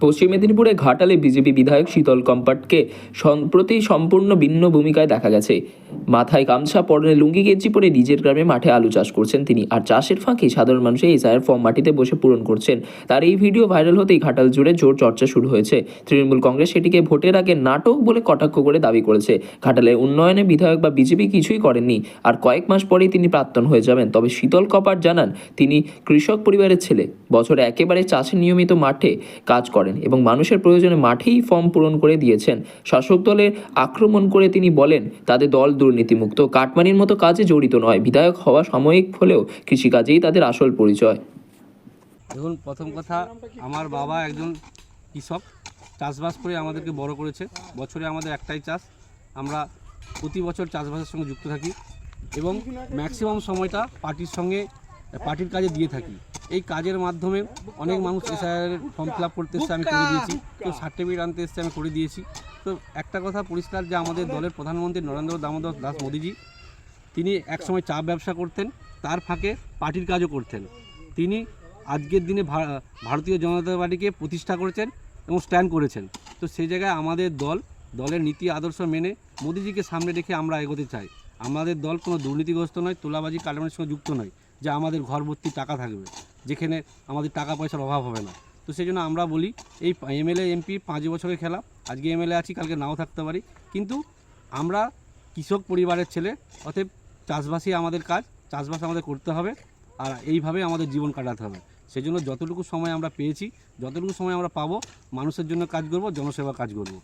পশ্চিম মেদিনীপুরে ঘাটালে বিজেপি বিধায়ক শীতল কম্পাটকে সম্প্রতি সম্পূর্ণ ভিন্ন ভূমিকায় দেখা গেছে। মাথায় গামছা, পরনে লুঙ্গি গেঞ্জি পরে নিজের গ্রামে মাঠে আলু চাষ করছেন তিনি। আর চাষের ফাঁকে সাধারণ মানুষ এই চায়ের ফর্ম মাটিতে বসে পূরণ করছেন। তার এই ভিডিও ভাইরাল হতেই ঘাটাল জুড়ে জোর চর্চা শুরু হয়েছে। তৃণমূল কংগ্রেস সেটিকে ভোটের আগে নাটক বলে কটাক্ষ করে দাবি করেছে। ঘাটালের উন্নয়নে বিধায়ক বা বিজেপি কিছুই করেননি। আর কয়েক মাস পরেই তিনি প্রাক্তন হয়ে যাবেন। তবে শীতল কপার জানান, তিনি কৃষক পরিবারের ছেলে। বছরে একেবারে চাষে নিয়মিত মাঠে কাজ করেন এবং মানুষের প্রয়োজনে মাঠেই ফর্ম পূরণ করে দিয়েছেন। শাসক দলের আক্রমণ করে তিনি বলেন, তাদের দল দুর্নীতিমুক্ত। কাটমানির মতো কাজে জড়িত নয়। বিধায়ক হওয়া সাময়িক হলেও কৃষিকাজেই তাদের আসল পরিচয়। দেখুন, প্রথম কথা, আমার বাবা একজন কৃষক। চাষবাস করে আমাদেরকে বড় করেছে। বছরে আমাদের একটাই চাষ। আমরা প্রতি বছর চাষবাসের সঙ্গে যুক্ত থাকি এবং ম্যাক্সিমাম সময়টা পার্টির সঙ্গে, পার্টির কাজে দিয়ে থাকি। এই কাজের মাধ্যমে অনেক মানুষ এসআইয়ের ফর্ম ফিল আপ করতে এসছে, আমি করে দিয়েছি। কেউ সার্টিফিকেট আনতে এসছে, আমি করে দিয়েছি। তো একটা কথা পরিষ্কার যে আমাদের দলের প্রধানমন্ত্রী নরেন্দ্র দামোদর দাস মোদিজি, তিনি একসময় চা ব্যবসা করতেন, তার ফাঁকে পার্টির কাজও করতেন। তিনি আজকের দিনে ভারতীয় জনতা পার্টিকে প্রতিষ্ঠা করেছেন এবং স্ট্যান্ড করেছেন। তো সেই জায়গায় আমাদের দল, দলের নীতি আদর্শ মেনে মোদিজিকে সামনে রেখে আমরা এগোতে চাই। আমাদের দল কোনো দুর্নীতিগ্রস্ত নয়, তোলাবাজি কালেমের সঙ্গে যুক্ত নয়, যে আমাদের ঘর ভর্তি টাকা থাকবে, যেখানে আমাদের টাকা পয়সার অভাব হবে না। তো সেই জন্য আমরা বলি, এই এমএলএ এমপি পাঁচ বছরের খেলা আজকে এমএলএ আছি, কালকে নাও থাকতে পারি। কিন্তু আমরা কৃষক পরিবারের ছেলে, অতএব চাষবাসই আমাদের কাজ, চাষবাস আমাদের করতে হবে আর এইভাবে আমাদের জীবন কাটাতে হবে। সেই জন্য যতটুকু সময় আমরা পেয়েছি, যতটুকু সময় আমরা পাবো, মানুষের জন্য কাজ করব, জনসেবা কাজ করব।